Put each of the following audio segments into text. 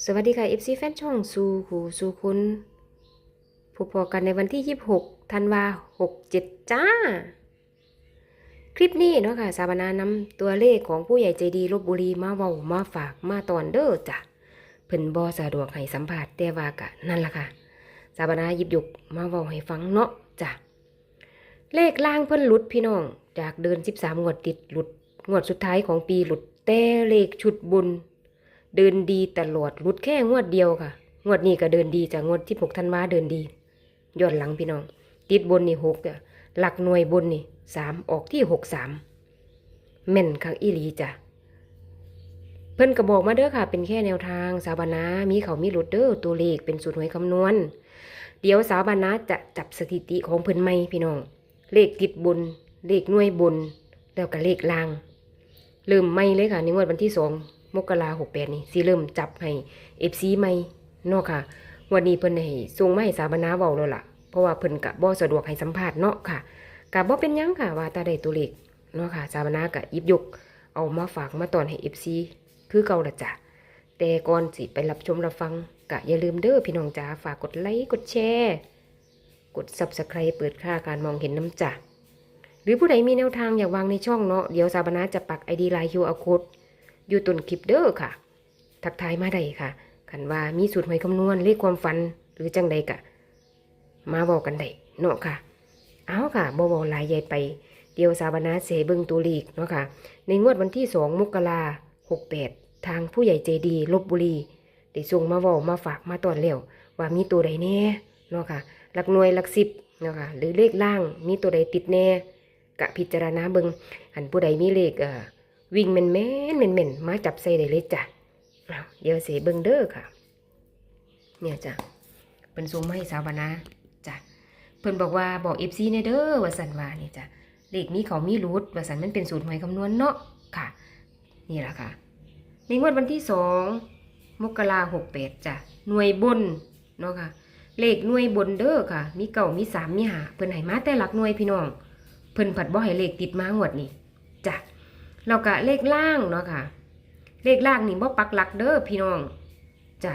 สวัสดีค่ะ FC แฟนช่องสู่หูสู่คุณพบพอกันในวันที่ 26ธันวา67 จ้า คลิปนี้เนาะค่ะ สาบานานำตัวเลขของผู้ใหญ่ใจดีลบบุรีมาเว้ามาฝากมาตอนเด้อจ้ะเพิ่นบ่สะดวกให้สัมภาษณ์แต่ว่ากะนั่นล่ะค่ะ สาบานาหยิบยกมาเว้าให้ฟังเนาะจ้ะเลขล่างเพิ่นหลุดพี่น้อง จากเดิน 13งวดติดหลุดงวดสุดท้ายของปีหลุดแต่เลขชุดบุญ เดินดีตลอดหลุดแค่งวดเดียวค่ะ งวดนี้ก็เดินดีจากงวดที่6ธันวาเดินดีย้อนหลังพี่น้อง ติดบนนี่หกอะหลักหน่วยบนนี่สามออกที่หกสามแม่นคักอีหลีจ้ะเพิ่นก็บอกมาเด้อค่ะ เป็นแค่แนวทางสาวบานามีเขามีหลุดเด้อตัวเลขเป็นสูตรหวยคำนวณ เดี๋ยวสาวบานาจะจับสถิติของเพิ่นใหม่พี่น้อง เลขติดบน เลขหน่วยบน แล้วก็เลขล่างเริ่มใหม่เลยค่ะในงวดวันที่สอง มกราหกแปดนี่สิเริ่มจับให้เอฟซีใหม่เนาะค่ะ วันนี้เพิ่นให้ส่งไมาให้สาบนาเว้าแล้วล่ะ เพราะว่าเพิ่นกะบ่สะดวกให้สัมภาษณ์เนาะค่ะกะบ่เป็นยังค่ะว่าตาได้ตัวเลขเนาะค่ะสาบนากะหยิบยก เอามาฝากมาตอนให้ FC คือเก่าละจ้ะแต่ก่อนสิไปรับชมรับฟังกะอย่าลืมเด้อพี่น้องจ๋าฝากกดไลค์กดแชร์กด Subscribe เปิดค่าการมองเห็นน้ำจ้ะหรือผู้ใดมีแนวทางอยากวางในช่องเนาะเดี๋ยวสาบนาจะปัก ID ไลน์ QR Code อ อยู่ต้นคลิปเด้อค่ะ ทักทายมาได้ค่ะคันว่ามีสูตรหวยคำนวณเลขความฝันหรือจังใดกะ มาบอกกันได้เนาะค่ะ เอาค่ะบเวาหลายใหญ่ไป เดียวสาบานาเสบิงตัวเลขเนาะค่ะ ในงวดวันที่สองมกราหกแปดทางผู้ใหญ่ใจดีลบบุรีได้ส่งมาเวอามาฝากมาตอนเร็วว่ามีตัวใดแน่เนาะค่ะหลักหน่วยหลักสิบเนาะค่ะหรือเลขล่างมีตัวใดติดแน่กะพิจารณาเบิงอันผู้ใดมีเลขเอ่อ วิ่งแม่นแม่นแม่นแม่นมาจับใส่ได้เลยจ้ะเอาเดี๋ยวเสเบิงเด้อค่ะ เนี่ยจ้ะเพิ่นส่งมาให้สาวบานาจ้ะเพิ่นบอกว่าบอก FC แน่เด้อว่าสันว่านี่จ้ะเลขนี้เขามีรูทว่าสันมันเป็นสูตรหวยคำนวณเนาะค่ะ นี่แหละค่ะ ในงวดวันที่สองมกราหกแปดจ้ะหน่วยบนเนาะค่ะ เลขหน่วยบนเด้อค่ะ มีเก่ามีสามมีหาเพิ่นให้มาแต่หลักหน่วยพี่น้อง เพิ่นผัดบ่ให้เลขติดมางวดนี้จ้ะ แล้วก็เลขล่างเนาะค่ะ เลขล่างนี่บ่ปักหลักเด้อพี่น้องจ้ะ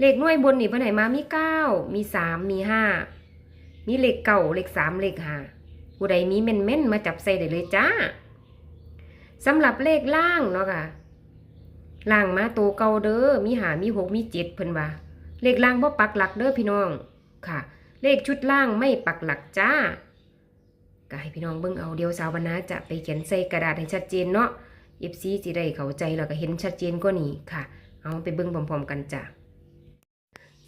เลขหน่วยบนนี่เพิ่นให้มามีเก้ามีสามมีห้ามีเลขเก่าเลขสามเลขห้าผู้ใดมีเม่นเม่นมาจับใส่ได้เลยจ้าสำหรับเลขล่างเนาะค่ะล่างมาโตวเก่าเด้อมีหามีหกมีเจ็ดเพิ่นว่าเลขล่างบ่ปักหลักเด้อพี่น้องค่ะ เลขชุดล่างไม่ปักหลักจ้า ก็ให้พี่น้องเบิ่งเอาเดียวสาวบรรณาจะไปเขียนใส่กระดาษให้ชัดเจนเนาะ FC สิได้เข้าใจแล้วก็เห็นชัดเจนกว่านี้ค่ะ เอาไปเบิ่งพร้อมๆกันจ้ะ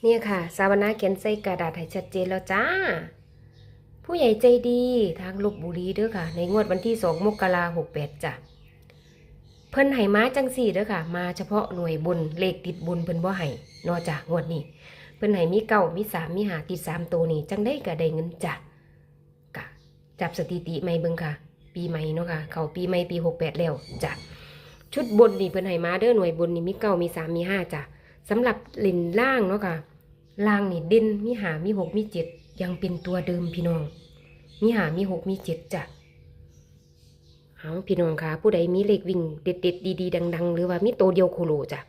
เนี่ยค่ะ สาวนาเขียนใส่กระดาษให้ชัดเจนแล้วจ้า ผู้ใหญ่ใจดีทางลบบุรีเด้อค่ะ ในงวดวันที่สองมกราหกแปดจ้ะเพิ่นให้มาจังสี่เด้อค่ะ มาเฉพาะหน่วยบุญเลขติดบุญเพิ่นบ่ให้นอจากงวดนี้เพิ่นให้มีเก้ามีสามมีหาติดสามตัวนี่จังได้ก็ได้เงินจ้ะ จับสถิติใหม่เบิ่งค่ะ ปีใหม่เนาะค่ะ เขาปีใหม่ปีหกแปดแล้วจ้ะชุดบนนี่เพิ่นให้มาเด้อหน่วยบนนี่มีเก้ามีสามมีห้าจ้ะสำหรับลินล่างเนาะค่ะล่างนี่เด่นมีหามีหกมีเจ็ดยังเป็นตัวเดิมพี่น้อง มีหามีหกมีเจ็ดจ้ะเอาพี่น้องค่ะ ผู้ใดมีเลขวิ่งเด็ดเด็ดๆดีๆดัง ๆ หรือว่ามีโตเดียวโคโลจ้ะ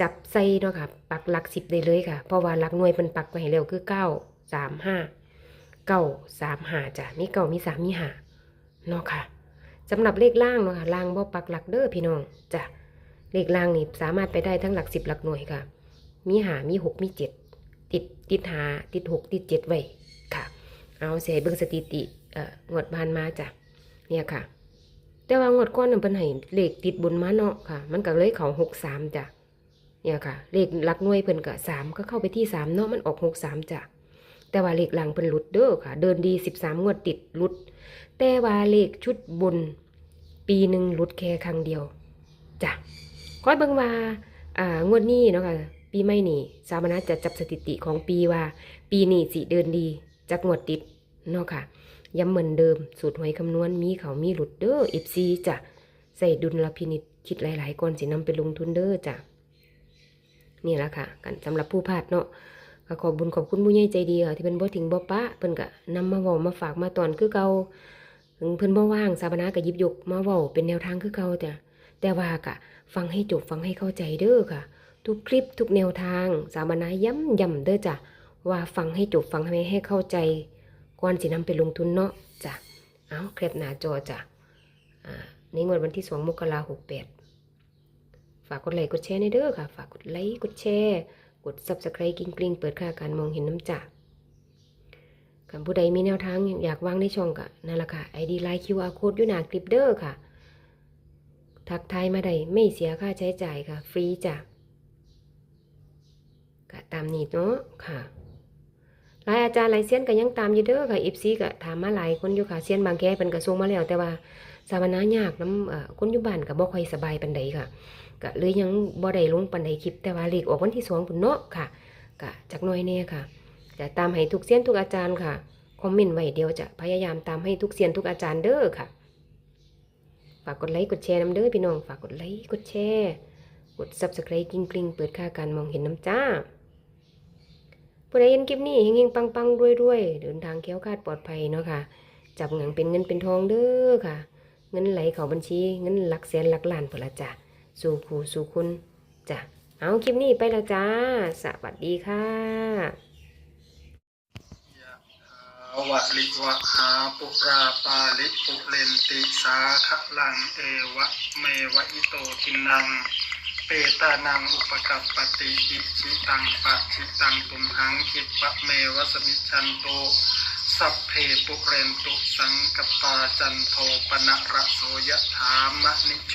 จับใส่เนาะค่ะ ปักหลักสิบได้เลยค่ะ เพราะว่าหลักหน่วยเป็นปักไว้ให้เร็วคือเก้าสามห้า เก้าสามหาจ้ะมีเก้ามีสามมีหาเนาะค่ะสำหรับเลขล่างเนาะค่ะล่างบ่ปักหลักเด้อพี่น้องจ้ะเลขล่างนี่สามารถไปได้ทั้งหลักสิบหลักหน่วยค่ะ มีหามีหกมีเจ็ดติดติดหาติดหกติดเจ็ดไว้ค่ะ เอาเสียเบิ่งสถิติเอ่องวดบานมาจ้ะเนี่ยค่ะ แต่ว่างวดก้อนนั้นเป็นให้เลขติดบนมาเนาะค่ะ มันก็เลยเขาหกสามจ้ะเนี่ยค่ะ เลขหลักหน่วยเพิ่นก็สามก็เข้าไปที่สามเนาะมันออกหกสามจ้ะ แต่ว่าเลขหลังเพิ่นหลุดเด้อค่ะ เดินดีสิบสามงวดติดหลุด แต่ว่าเลขชุดบน ปีหนึ่งหลุดแค่ครั้งเดียวจ้ะคอยเบิ่งว่าอ่างวดนี้เนาะค่ะปีใหม่นี่ สามนาจะจับสถิติของปีว่า ปีนี้สิเดินดีจากงวดติดเนาะค่ะย้ำเหมือนเดิมสูตรหวยคำนวณมีเขามีหลุดเด้อ FC จ้ะใส่ดุลพินิจคิดหลายๆก่อนสินำไปลงทุนเด้อจ้ะนี่แหละค่ะกันสำหรับผู้พลาดเนาะ ก็ขอบบุญขอบคุณผู้ใหญ่ใจดีค่ะที่เป็นบ่ทิ้งบ่ปะเพิ่นก็นำมาเว้ามาฝากมาตอนคือเก่าถึงเพิ่นบ่ว่างสาบนาก็หยิบยกมาเว้าเป็นแนวทางคือเก่าจ้ะแต่ว่าก็ฟังให้จบฟังให้เข้าใจเด้อค่ะ ทุกคลิปทุกแนวทาง สามนาย้ำย้ำเด้อจ้ะว่าฟังให้จบฟังให้ให้เข้าใจก่อนสินำไปลงทุนเนาะจ้ะเอาแคปหน้าจอจ้ะอ่านี่งวดวันที่สองมกราหกแปดฝากกดไลค์กดแชร์ในเด้อค่ะ ฝากกดไลค์กดแชร์ กด subscribe กริ๊งกริ๊งเปิดค่าการมองเห็นน้ำจ่าคันผู้ใดมีแนวทางอยากวางในช่องก็นั่นแหละค่ะ ID Line QR Code อยู่หน้าคลิปเด้อค่ะ ทักทายมาได้ไม่เสียค่าใช้จ่ายค่ะ ฟรีจ้ะก็ตามนี้เนาะค่ะหลายอาจารย์หลายเซียนก็ยังตามอยู่เด้อค่ะ FC ก็ถามมาหลายคนอยู่ค่ะเซียนบางแกเป็นกระทรวงมาแล้วแต่ว่าสาวนายากน้ำคนอยู่บ้านก็บ่ค่อยสบายปานใดค่ะ ก็เลยยังบ่ได้ลงปานใดคลิปแต่ว่าเลขออกวันที่2พุ่นเนาะค่ะก็จักหน่อยแน่ค่ะจะตามให้ทุกเซียนทุกอาจารย์ค่ะคอมเมนต์ไว้เดียวจะพยายามตามให้ทุกเซียนทุกอาจารย์เด้อค่ะฝากกดไลค์กดแชร์น้ำเด้อพี่น้องฝากกดไลค์กดแชร์กด subscribe กริ๊งกริ๊งเปิดค่าการมองเห็นน้ำจ้าผู้ใดเห็นคลิปนี้เฮงๆปังๆรวยๆเดินทางแค้วคาดปลอดภัยเนาะค่ะ จับเงินเป็นเงินเป็นทองเด้อค่ะ เงินไหลเข้าบัญชีเงินหลักแสนหลักล้านพุ่นละจ้ะ สู่ผู้สู่คุณจ้ะเอาคลิปนี้ไปแล้วจ้า สวัสดีค่ะยะวะลิวะหาปุราปาลิปุเรนติสาขลังเอวะเมวะอิโตทินัง เปตานังอุปกัปปติอิชิตังปะชิตังตุมหังคิปะเมวะสมิจันโตสัพเพปุเรนตุสังกปาจันโทปนะระโสยะถามะนิโช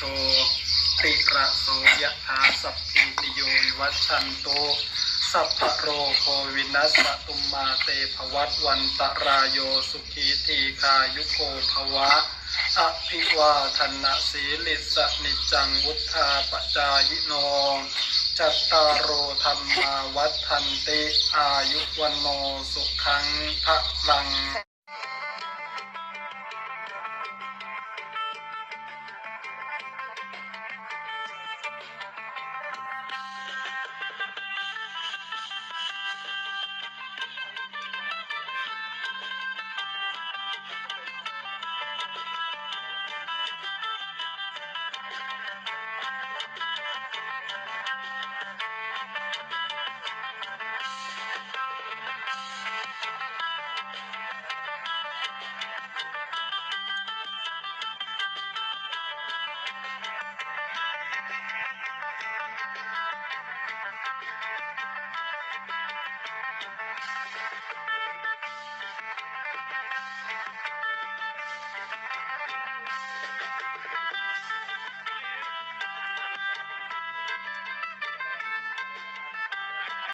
ติระโสยะถาสัพพิติโยวิวัชชันโตสัพพโรโควินัสสตุมมาเตภวัตวันตรายโยสุขีทีคายุโกภวะอภิวาทนะสีลิสนิจจังวุธาปจายโนจัตตารโอธรรมาวัฏทันติอายุวันโนสุขังพระลัง